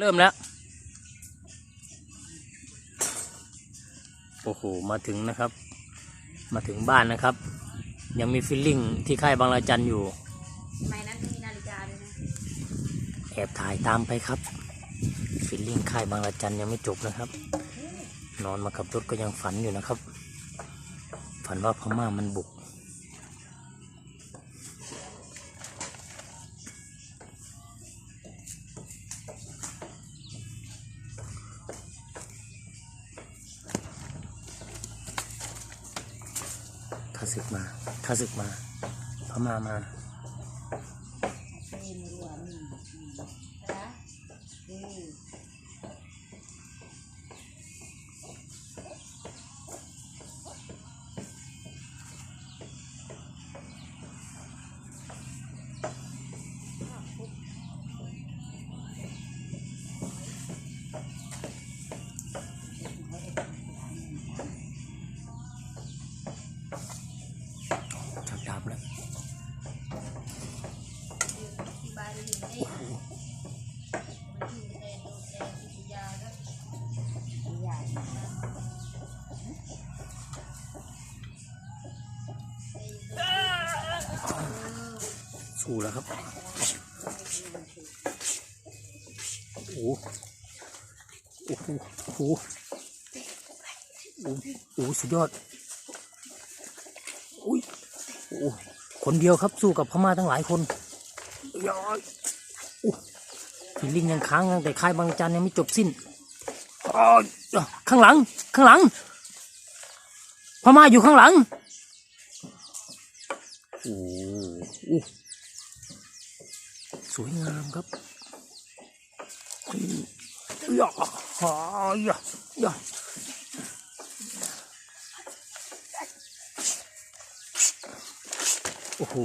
เริ่มแล้ว โอ้โห มาถึงนะครับ มาถึงบ้านนะครับ ยังมีฟิลลิ่งที่ค่ายบางระจันอยู่สมัยนั้นมีนาฬิกาด้วยนะแอบถ่ายตามไปครับ ฟิลลิ่งค่ายบางระจันยังไม่จบนะครับ นอนมากับรถก็ยังฝันอยู่นะครับ ฝันว่าพม่ามันบุก ข้าศึกมาข้าศึกมาพม่ามาอืม สู้แล้วครับ โอ้โห โอ้โห โอ้โห โอ้โห สุดยอด อุ้ย โอ้โหคนเดียวครับสู้กับพม่าทั้งหลายคนย้อยโอ้ฟีลิงยังค้างตั้งแต่ค่ายบางจันยังไม่จบสิ้นอ้ยข้างหลัง ข้างหลัง พม่าอยู่ข้างหลัง โอ้โห สวยงามครับอย่าหายาย่าโอ้โห